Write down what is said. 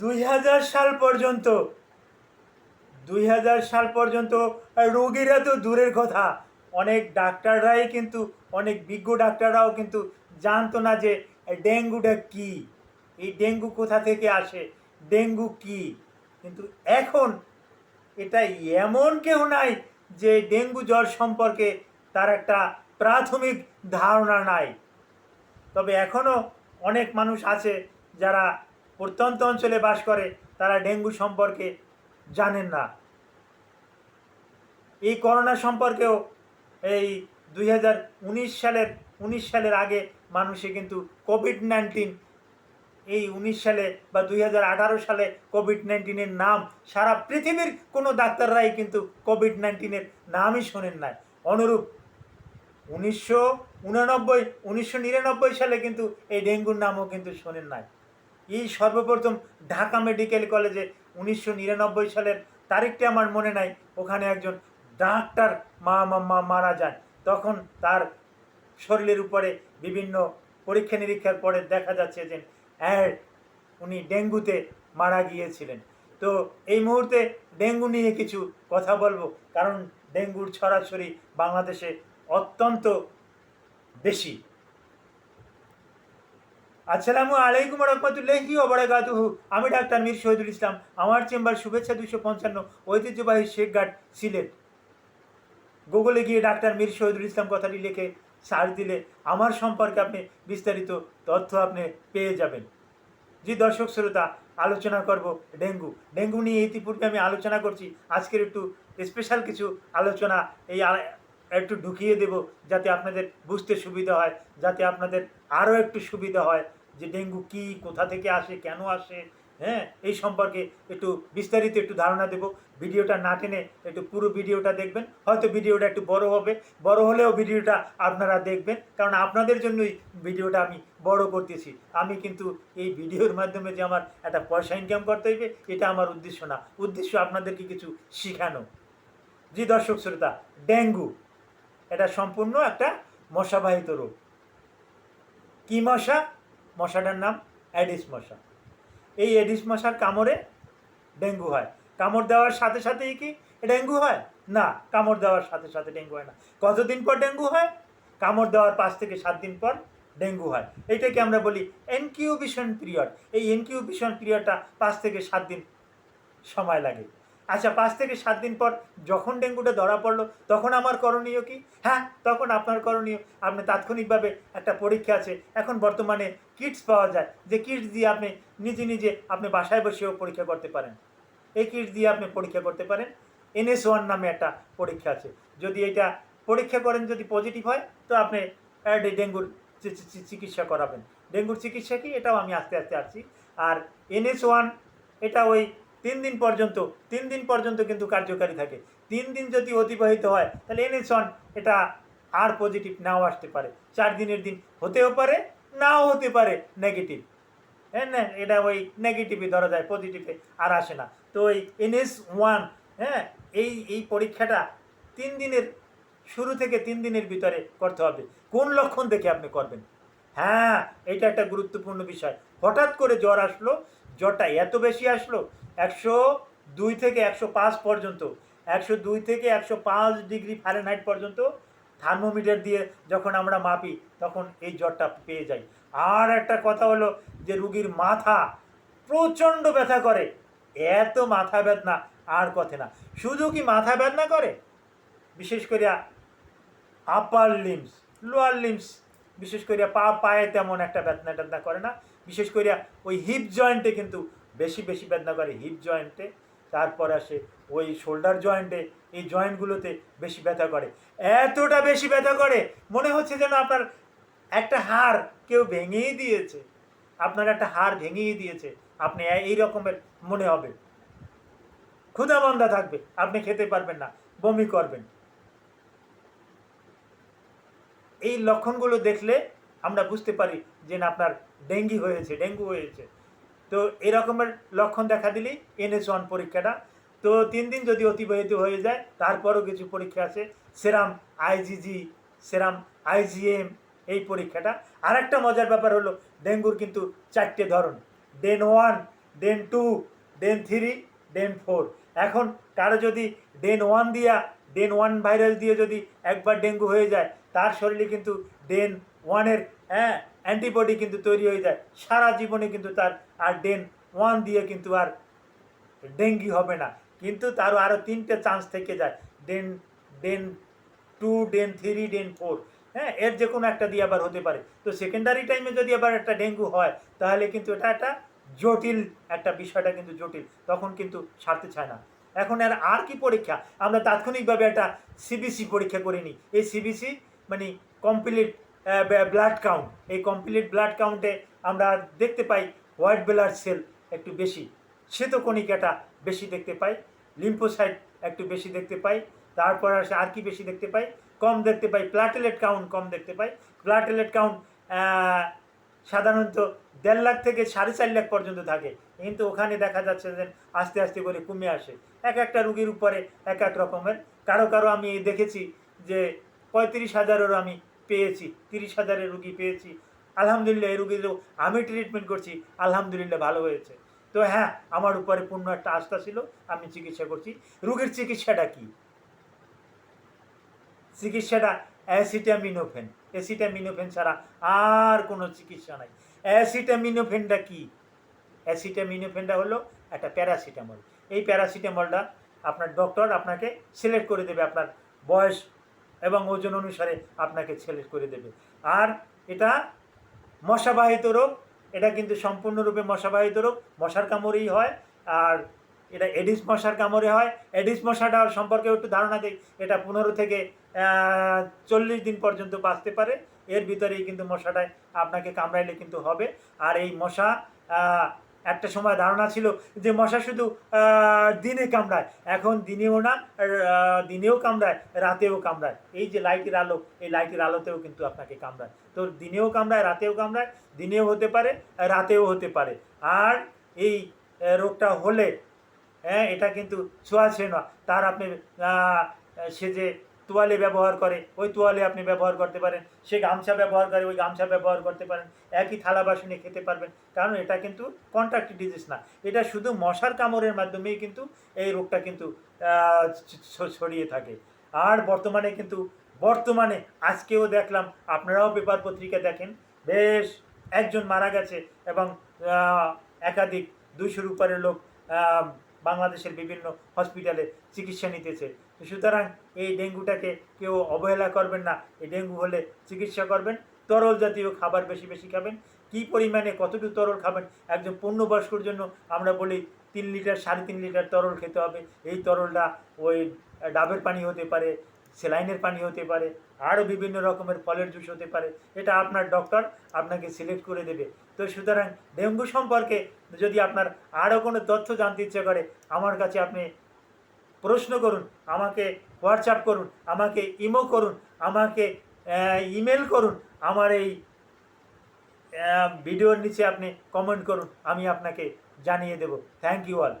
দুই হাজার সাল পর্যন্ত, দুই হাজার সাল পর্যন্ত রোগীরা তো দূরের কথা। অনেক ডাক্তাররাই কিন্তু, অনেক বিজ্ঞ ডাক্তাররাও কিন্তু জানতো না যে ডেঙ্গুটা কি। এই ডেঙ্গু কোথা থেকে আসে? ডেঙ্গু কি? কিন্তু এখন এটা এমন কেউ নাই যে ডেঙ্গু জ্বর সম্পর্কে তার একটা প্রাথমিক ধারণা নাই। তবে এখনও অনেক মানুষ আছে যারা প্রত্যন্ত অঞ্চলে বাস করে, তারা ডেঙ্গু সম্পর্কে জানেন না। এই করোনা সম্পর্কেও এই দুই হাজার উনিশ সালের উনিশ সালের আগে মানুষে কিন্তু কোভিড নাইন্টিন, এই উনিশ সালে বা দুই হাজার আঠারো সালে কোভিড নাইন্টিনের নাম সারা পৃথিবীর কোনো ডাক্তাররাই কিন্তু কোভিড নাইন্টিনের নামই শোনেন নাই। অনুরূপ উনিশশো উননব্বই, উনিশশো নিরানব্বই সালে কিন্তু এই ডেঙ্গুর নামও কিন্তু শোনেন নাই। এই সর্বপ্রথম ঢাকা মেডিকেল কলেজে উনিশশো নিরানব্বই সালের তারিখটি আমার মনে নাই। ওখানে একজন ডাক্তার মা মা- মা মারা যান। তখন তার শরীরের উপরে বিভিন্ন পরীক্ষা নিরীক্ষার পরে দেখা যাচ্ছে যে হ্যাঁ উনি ডেঙ্গুতে মারা গিয়েছিলেন। তো এই মুহূর্তে ডেঙ্গু নিয়ে কিছু কথা বলব, কারণ ডেঙ্গুর ছড়াছড়ি বাংলাদেশে অত্যন্ত বেশি। আসসালামু আলাইকুম রহমতুল্লাহি ওবরাকাতুহু আমি ডাক্তার মীর শহীদুল ইসলাম। আমার চেম্বার শুভেচ্ছা দুশো পঞ্চান্ন। ঐতিহ্যবাহী শেখ গার্ড, সিলেট। গুগলে গিয়ে ডাক্তার মীর শহীদুল ইসলাম কথাটি লিখে সার্চ দিলে আমার সম্পর্কে আপনি বিস্তারিত তথ্য আপনি পেয়ে যাবেন। জি দর্শক শ্রোতা, আলোচনা করব ডেঙ্গু। ডেঙ্গু নিয়ে ইতিপূর্বে আমি আলোচনা করছি। আজকের একটু স্পেশাল কিছু আলোচনা এই একটু ঢুকিয়ে দেব যাতে আপনাদের বুঝতে সুবিধা হয়, যাতে আপনাদের আরও একটু সুবিধা হয়। যে ডেঙ্গু কি, কোথা থেকে আসে, কেন আসে হ্যাঁ এই সম্পর্কে একটু বিস্তারিত একটু ধারণা দেব। ভিডিওটা না টেনে একটু পুরো ভিডিওটা দেখবেন। হয়তো ভিডিওটা একটু বড় হবে। বড় হলেও ভিডিওটা আপনারা দেখবেন। কারণ আপনাদের জন্যই ভিডিওটা আমি বড় করতেছি। আমি কিন্তু এই ভিডিওর মাধ্যমে যে আমার একটা পয়সা ইনকাম করতে হইবে, এটা আমার উদ্দেশ্য না। উদ্দেশ্য আপনাদেরকে কিছু শেখানো। জি দর্শক শ্রোতা, ডেঙ্গু এটা সম্পূর্ণ একটা মশাবাহিত রোগ। কি মশা? মশাটার নাম অ্যাডিস মশা। এই এডিস মশার কামড়ে ডেঙ্গু হয়। কামড় দেওয়ার সাথে সাথেই কি ডেঙ্গু হয়? না, কামড় দেওয়ার সাথে সাথে ডেঙ্গু হয় না। কতদিন পর ডেঙ্গু হয়? কামড় দেওয়ার পাঁচ থেকে সাত দিন পর ডেঙ্গু হয়। এইটাকে আমরা বলি এনকিউবিশন পিরিয়ড। এই এনকিউবিশন পিরিয়ডটা পাঁচ থেকে সাত দিন সময় লাগে। আচ্ছা পাঁচ থেকে সাত দিন পর যখন ডেঙ্গুটা ধরা পড়ল, তখন আমার করণীয় কি? হ্যাঁ তখন আপনার করণীয়। আপনি তাৎক্ষণিকভাবে একটা পরীক্ষা আছে। এখন বর্তমানে কিটস পাওয়া যায়। যে কিটস দিয়ে আপনি নিজে নিজে আপনি বাসায় বসেও পরীক্ষা করতে পারেন। এই কিটস দিয়ে আপনি পরীক্ষা করতে পারেন। এনএস ওয়ান নামে একটা পরীক্ষা আছে। যদি এটা পরীক্ষা করেন যদি পজিটিভ হয়, তো আপনি ডেঙ্গুর চিকিৎসা করাবেন। ডেঙ্গুর চিকিৎসা কি? এটাও আমি আস্তে আস্তে আসছি। আর এনএস ওয়ান, এটা ওই তিন দিন পর্যন্ত, তিন দিন পর্যন্ত কিন্তু কার্যকারী থাকে। তিন দিন যদি অতিবাহিত হয়, তাহলে এনএস ওয়ান এটা আর পজিটিভ নাও আসতে পারে। চার দিনের দিন হতেও পারে, নাও হতে পারে নেগেটিভ হ্যাঁ না? এটা ওই নেগেটিভে ধরা যায় পজিটিভে আর আসে না। তো ওই এনএস ওয়ান হ্যাঁ এই এই পরীক্ষাটা তিন দিনের, শুরু থেকে তিন দিনের ভিতরে করতে হবে। কোন লক্ষণ দেখে আপনি করবেন? হ্যাঁ এটা একটা গুরুত্বপূর্ণ বিষয়। হঠাৎ করে জ্বর আসলো, জ্বরটা এত বেশি আসলো একশো দুই থেকে একশো পাঁচ পর্যন্ত, একশো দুই থেকে একশো পাঁচ ডিগ্রি ফারেনহাইট পর্যন্ত থার্মোমিটার দিয়ে যখন আমরা মাপি, তখন এই জ্বরটা পেয়ে যাই। আর একটা কথা হলো যে রুগীর মাথা প্রচণ্ড ব্যথা করে। এত মাথা বেদনা আর কথা না। শুধু কি মাথা বেদনা করে? বিশেষ করিয়া আপার লিমস লোয়ার লিমস বিশেষ করিয়া পা, পায়ে তেমন একটা বেদনা টেদনা করে না। বিশেষ করিয়া ওই হিপ জয়েন্টে কিন্তু বেশি বেশি বেদনা করে হিপ জয়েন্টে তারপর আসে ওই শোল্ডার জয়েন্টে এই জয়েন্টগুলোতে বেশি ব্যথা করে। এতটা বেশি ব্যথা করে, মনে হচ্ছে যেন আপনার একটা হাড় কেউ ভেঙেই দিয়েছে। আপনার একটা হাড় ভেঙেই দিয়েছে। আপনি এই রকমের মনে হবে ক্ষুধাবন্ধা থাকবে, আপনি খেতে পারবেন না, বমি করবেন। এই লক্ষণগুলো দেখলে আমরা বুঝতে পারি যে না আপনার ডেঙ্গি হয়েছে, ডেঙ্গু হয়েছে। তো এরকমের লক্ষণ দেখা দিলেই এনএস ওয়ান পরীক্ষাটা। তো তিন দিন যদি অতিবাহিত হয়ে যায়, তারপরও কিছু পরীক্ষা আছে। সেরাম আইজিজি সেরাম আইজিএম এই পরীক্ষাটা। আর একটা মজার ব্যাপার হলো, ডেঙ্গুর কিন্তু চারটে ধরন। DEN one DEN two DEN three DEN four এখন কারও যদি ডেন ওয়ান দিয়া ডেন ওয়ান ভাইরাস দিয়ে যদি একবার ডেঙ্গু হয়ে যায়, তার শরীরে কিন্তু ডেন ওয়ানের হ্যাঁ অ্যান্টিবডি কিন্তু তৈরি হয়ে যায়। সারা জীবনে কিন্তু তার আর ডেন ওয়ান দিয়ে কিন্তু আর ডেঙ্গি হবে না। কিন্তু তারও আরও তিনটে চান্স থেকে যায়। DEN DEN two, DEN three, DEN four. হ্যাঁ এর যে কোনো একটা দিয়ে আবার হতে পারে। তো সেকেন্ডারি টাইমে যদি আবার একটা ডেঙ্গু হয়, তাহলে কিন্তু এটা একটা জটিল একটা বিষয়টা কিন্তু জটিল। তখন কিন্তু সারতে চায় না। এখন আর আর কি পরীক্ষা? আমরা তাৎক্ষণিকভাবে একটা সিবিসি পরীক্ষা করে নিই। এই সিবিসি মানে কমপ্লিট ব্লাড কাউন্ট এই কমপ্লিট ব্লাড কাউন্টে আমরা দেখতে পাই হোয়াইট ব্লাড সেল একটু বেশি শ্বেতকণিকাটা বেশি দেখতে পাই লিম্ফোসাইট একটু বেশি দেখতে পাই, তারপর আসে আর কি বেশি দেখতে পাই? কম দেখতে পাই প্লাটেলেট কাউন্ট কম দেখতে পাই। প্লাটেলেট কাউন্ট সাধারণত দেড় লাখ থেকে সাড়ে চার লাখ পর্যন্ত থাকে। কিন্তু ওখানে দেখা যাচ্ছে যে আস্তে আস্তে করে কমে আসে। এক একটা রুগীর উপরে এক এক রকমের। কারও কারও আমি দেখেছি যে পঁয়ত্রিশ হাজারেরও আমি পেয়েছি, তিরিশ হাজারের রুগী পেয়েছি। আলহামদুলিল্লাহ, এই রুগীরও আমি ট্রিটমেন্ট করছি, আলহামদুলিল্লাহ ভালো হয়েছে। তো হ্যাঁ আমার উপরে পূর্ণ একটা আস্থা ছিল, আমি চিকিৎসা করছি। রোগীর চিকিৎসাটা কি? চিকিৎসাটা অ্যাসিটামিনোফেন অ্যাসিটামিনোফেন ছাড়া আর কোনো চিকিৎসা নাই। অ্যাসিটামিনোফেনটা কি? অ্যাসিটামিনোফেনটা হলো একটা প্যারাসিটামল এই প্যারাসিটামলটা আপনার ডক্টর আপনাকে সিলেক্ট করে দেবে আপনার বয়স এবং ওজন অনুসারে আপনাকে ছেলে করে দেবে। আর এটা মশাবাহিত রোগ, এটা কিন্তু সম্পূর্ণরূপে মশাবাহিত রোগ, মশার কামড়েই হয়। আর এটা এডিস মশার কামড়ে হয়। এডিস মশাটা সম্পর্কে একটু ধারণা দিই, এটা পনেরো থেকে চল্লিশ দিন পর্যন্ত বাঁচতে পারে। এর ভিতরেই কিন্তু মশাটায় আপনাকে কামড়াইলে কিন্তু হবে। আর এই মশা একটা সময় ধারণা ছিল যে মশা শুধু দিনে কামড়ায়। এখন দিনেও না দিনেও কামড়ায়, রাতেও কামড়ায়। এই যে লাইটের আলো, এই লাইটের আলোতেও কিন্তু আপনাকে কামড়ায়। তো দিনেও কামড়ায়, রাতেও কামড়ায়, দিনেও হতে পারে, রাতেও হতে পারে। আর এই রোগটা হলে হ্যাঁ এটা কিন্তু ছোঁয়াছে না তার আপনি সে যে তোয়ালে ব্যবহার করে, ওই তোয়ালে আপনি ব্যবহার করতে পারেন, সে গামছা ব্যবহার করে, ওই গামছা ব্যবহার করতে পারেন, একই থালা বাসনে খেতে পারবেন। কারণ এটা কিন্তু কন্ট্রাক্ট ডিজিজ না। এটা শুধু মশার কামড়ের মাধ্যমেই কিন্তু এই রোগটা কিন্তু ছড়িয়ে থাকে। আর বর্তমানে কিন্তু, বর্তমানে আজকেও দেখলাম, আপনারাও পেপার পত্রিকা দেখেন, বেশ একজন মারা গেছে এবং একাধিক দুইশোর উপরে লোক বাংলাদেশের বিভিন্ন হসপিটালে চিকিৎসা নিতেছে। তো সুতরাং এই ডেঙ্গুটাকে কেউ অবহেলা করবেন না। এই ডেঙ্গু হলে চিকিৎসা করবেন, তরল জাতীয় খাবার বেশি বেশি খাবেন। কী পরিমাণে কতটুকু তরল খাবেন, একজন পূর্ণবয়স্কর জন্য আমরা বলি তিন লিটার, সাড়ে তিন লিটার তরল খেতে হবে। এই তরলটা ওই ডাবের পানি হতে পারে সেলাইনের পানি হতে পারে, আরও বিভিন্ন রকমের ফলের জুস হতে পারে, এটা আপনার ডক্টর আপনাকে সিলেক্ট করে দেবে। তো সুতরাং ডেঙ্গু সম্পর্কে যদি আপনার আরও কোনো তথ্য জানতে ইচ্ছে করে, আমার কাছে আপনি প্রশ্ন করুন, আমাকে হোয়াটসঅ্যাপ করুন, আমাকে ইমো করুন, আমাকে ইমেল করুন, আমার এই ভিডিওর নিচে আপনি কমেন্ট করুন, আমি আপনাকে জানিয়ে দেব। Thank you all